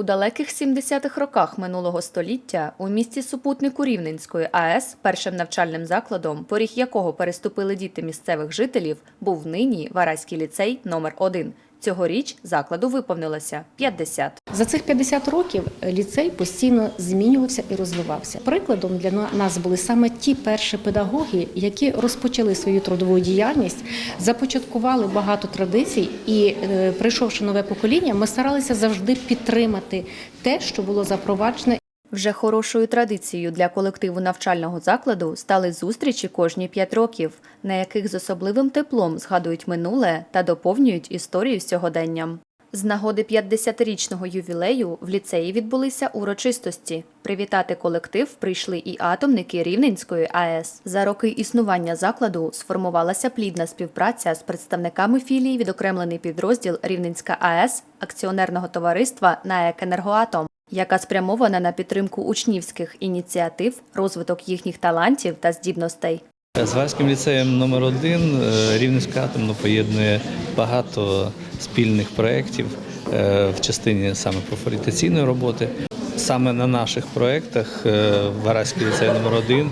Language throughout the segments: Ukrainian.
У далеких 70-х роках минулого століття у місті супутнику Рівненської АЕС першим навчальним закладом, поріг якого переступили діти місцевих жителів, був нині Вараський ліцей номер 1 Цьогоріч закладу виповнилося 50. За цих 50 років ліцей постійно змінювався і розвивався. Прикладом для нас були саме ті перші педагоги, які розпочали свою трудову діяльність, започаткували багато традицій, і е, прийшовши нове покоління, ми старалися завжди підтримати те, що було запроваджене Вже хорошою традицією для колективу навчального закладу стали зустрічі кожні п'ять років, на яких з особливим теплом згадують минуле та доповнюють історію сьогоденням. З нагоди 50-річного ювілею в ліцеї відбулися урочистості. Привітати колектив прийшли і атомники Рівненської АЕС. За роки існування закладу сформувалася плідна співпраця з представниками філії відокремлений підрозділ Рівненська АЕС акціонерного товариства НАЕК «Енергоатом», яка спрямована на підтримку учнівських ініціатив, розвиток їхніх талантів та здібностей. З Ваським ліцеєм номер 1 Рівненська атомно поєднує багато спільних проєктів е, в частині саме профорітаційної роботи. Саме на наших проєктах е, Вараський ліцей номер 1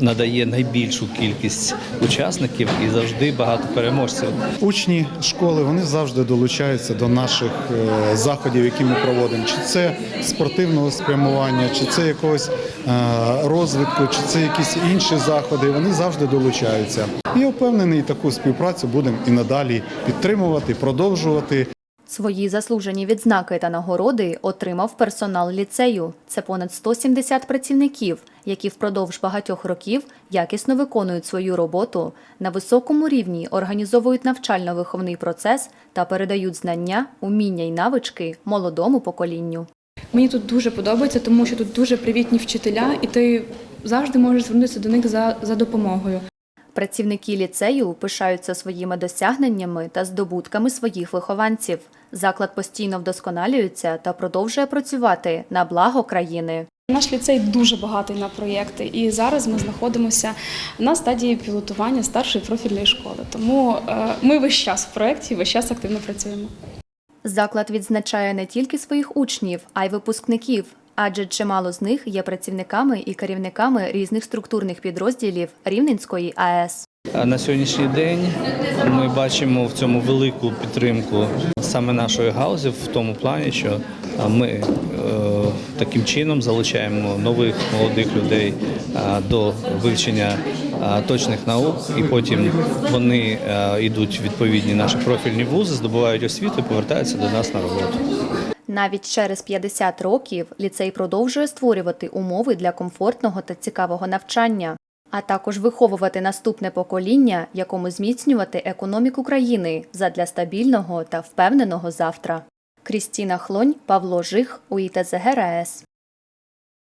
надає найбільшу кількість учасників і завжди багато переможців. Учні школи вони завжди долучаються до наших е, заходів, які ми проводимо. Чи це спортивного спрямування, чи це якогось е, розвитку, чи це якісь інші заходи. Вони завжди долучаються. Я впевнений, таку співпрацю будемо і надалі підтримувати, продовжувати. Свої заслужені відзнаки та нагороди отримав персонал ліцею. Це понад 170 працівників, які впродовж багатьох років якісно виконують свою роботу, на високому рівні організовують навчально-виховний процес та передають знання, уміння й навички молодому поколінню. Мені тут дуже подобається, тому що тут дуже привітні вчителя, і ти завжди можеш звернутися до них за, за допомогою. Працівники ліцею пишаються своїми досягненнями та здобутками своїх вихованців. Заклад постійно вдосконалюється та продовжує працювати на благо країни. Наш ліцей дуже багатий на проєкти, і зараз ми знаходимося на стадії пілотування старшої профільної школи. Тому е, ми весь час в проєкті, весь час активно працюємо. Заклад відзначає не тільки своїх учнів, а й випускників, адже чимало з них є працівниками і керівниками різних структурних підрозділів Рівненської АЕС. На сьогоднішній день ми бачимо в цьому велику підтримку саме нашої гаузі в тому плані, що ми е, таким чином залучаємо нових молодих людей до вивчення точних наук, і потім вони йдуть відповідні наші профільні вузи, здобувають освіту і повертаються до нас на роботу. Навіть через 50 років ліцей продовжує створювати умови для комфортного та цікавого навчання, а також виховувати наступне покоління, якому зміцнювати економіку країни задля стабільного та впевненого завтра. Крістіна Хлонь, Павло Жих, УІТЗГ РаЕС.